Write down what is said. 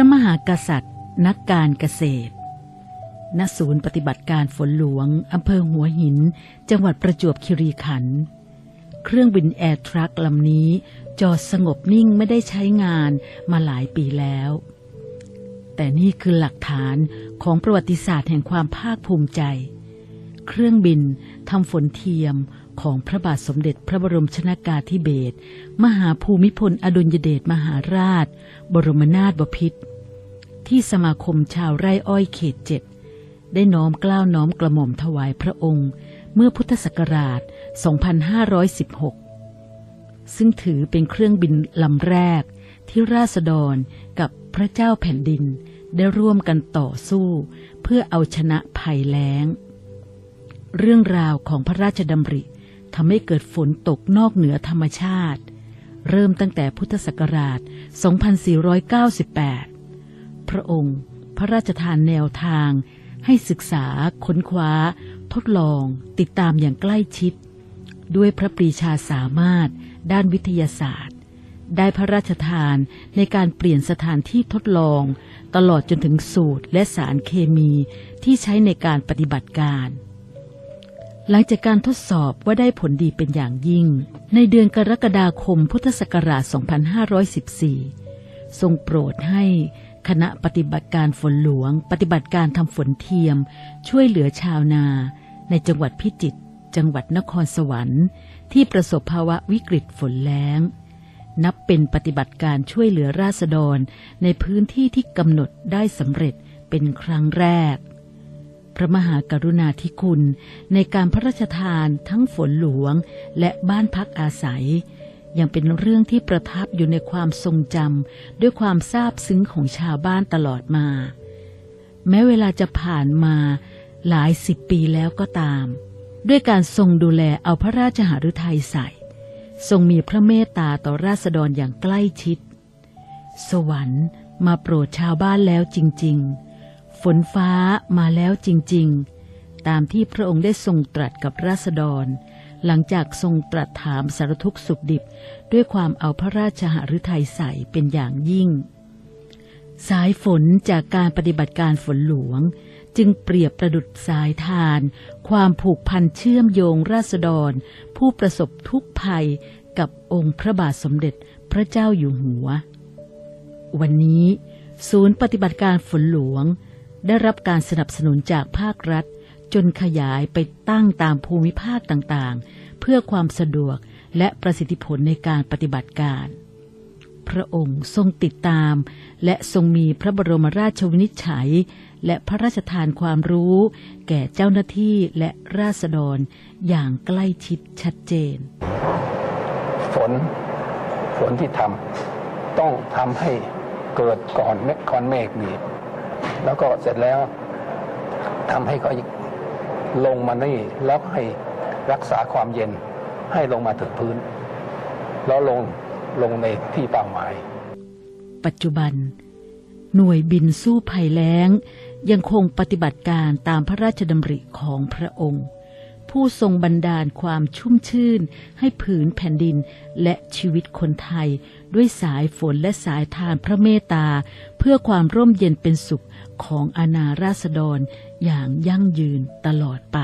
ระมหากษัตริย์ นักการเกษตร ณ ศูนย์ปฏิบัติการฝนหลวง อำเภอหัวหิน จังหวัดประจวบคีรีขันธ์ เครื่องบินแอร์ทรัคลำนี้ จอดสงบนิ่งไม่ได้ใช้งานมาหลายปีแล้ว แต่นี่คือหลักฐานของประวัติศาสตร์แห่งความภาคภูมิใจ เครื่องบินทำฝนเทียม ของพระบาทสมเด็จพระบรมชนากาธิเบศรมหาภูมิพลอดุลยเดชมหาราช บรมนาถบพิตรที่สมาคมชาวไร่อ้อยเขตเจ็ดได้น้อมกล้าวน้อมกระหม่อมถวายพระองค์ เมื่อพุทธศักราช 2516 ซึ่งถือเป็นเครื่องบินลำแรกที่ราษฎรกับพระเจ้าแผ่นดินได้ร่วมกันต่อสู้ เพื่อเอาชนะภัยแล้ง เรื่องราวของพระราชดำริ ทำให้เกิดฝนตกนอกเหนือธรรมชาติ เริ่มตั้งแต่พุทธศักราช 2498 พระองค์พระราชทานแนวทางให้ศึกษา ค้นคว้า ทดลอง ติดตามอย่างใกล้ชิด ด้วยพระปรีชาสามารถ ด้านวิทยาศาสตร์ ได้พระราชทานในการเปลี่ยนสถานที่ทดลอง ตลอดจนถึงสูตรและสารเคมีที่ใช้ในการปฏิบัติการ หลังจากการทดสอบว่าได้ผลดีเป็นอย่างยิ่ง ในเดือนกรกฎาคมพุทธศักราช 2514 ทรงโปรดให้คณะปฏิบัติการฝนหลวง ปฏิบัติการทำฝนเทียม ช่วยเหลือชาวนา ในจังหวัดพิจิตรจังหวัดนครสวรรค์ ที่ประสบภาวะวิกฤตฝนแล้ง นับเป็นปฏิบัติการช่วยเหลือราษฎรในพื้นที่ที่กำหนดได้สำเร็จเป็นครั้งแรก พระมหากรุณาธิคุณ ในการพระราชทานทั้งฝนหลวงและบ้านพักอาศัย ยังเป็นเรื่องที่ประทับอยู่ในความทรงจำด้วยความซาบซึ้งของชาวบ้านตลอดมา แม้เวลาจะผ่านมาหลายสิบปีแล้วก็ตาม ด้วยการทรงดูแลเอาพระราชหฤทัยใส่ ทรงมีพระเมตตาต่อราษฎรอย่างใกล้ชิด สวรรค์มาโปรดชาวบ้านแล้วจริง ๆ ฝนฟ้ามาแล้วจริง ๆ ตามที่พระองค์ได้ทรงตรัสกับราษฎร หลังจากทรงตรัสถามสารทุกข์สุขดิบ ด้วยความเอาพระราชหฤทัยใส่เป็นอย่างยิ่ง สายฝนจากการปฏิบัติการฝนหลวง จึงเปรียบประดุดสายทาน ความผูกพันเชื่อมโยงราษฎร ผู้ประสบทุกข์ภัยกับองค์พระบาทสมเด็จพระเจ้าอยู่หัว วันนี้ ศูนย์ปฏิบัติการฝนหลวง ได้รับการสนับสนุนจากภาครัฐ จนขยายไปตั้งตามภูมิภาคต่างๆ เพื่อความสะดวกและประสิทธิผลในการปฏิบัติการ พระองค์ทรงติดตาม และทรงมีพระบรมราชวินิจฉัย และพระราชทานความรู้ แก่เจ้าหน้าที่และราษฎรอย่างใกล้ชิดชัดเจน ฝนฝนที่ทำต้องทำให้เกิดก่อนเมฆก้อนเมฆนี่ แล้วก็เสร็จแล้วทำให้เขาลงมานี่แล้วให้รักษาความเย็นให้ลงมาถึงพื้น แล้วลงลงในที่เป้าหมาย ปัจจุบัน หน่วยบินสู้ภัยแล้ง ยังคงปฏิบัติการตามพระราชดำริของพระองค์ ผู้ทรงบันดาลความชุ่มชื่น ให้ผืนแผ่นดินและชีวิตคนไทย ด้วยสายฝนและสายทานพระเมตตา เพื่อความร่มเย็นเป็นสุขของอาณาราษฎรอย่างยั่งยืนตลอดไป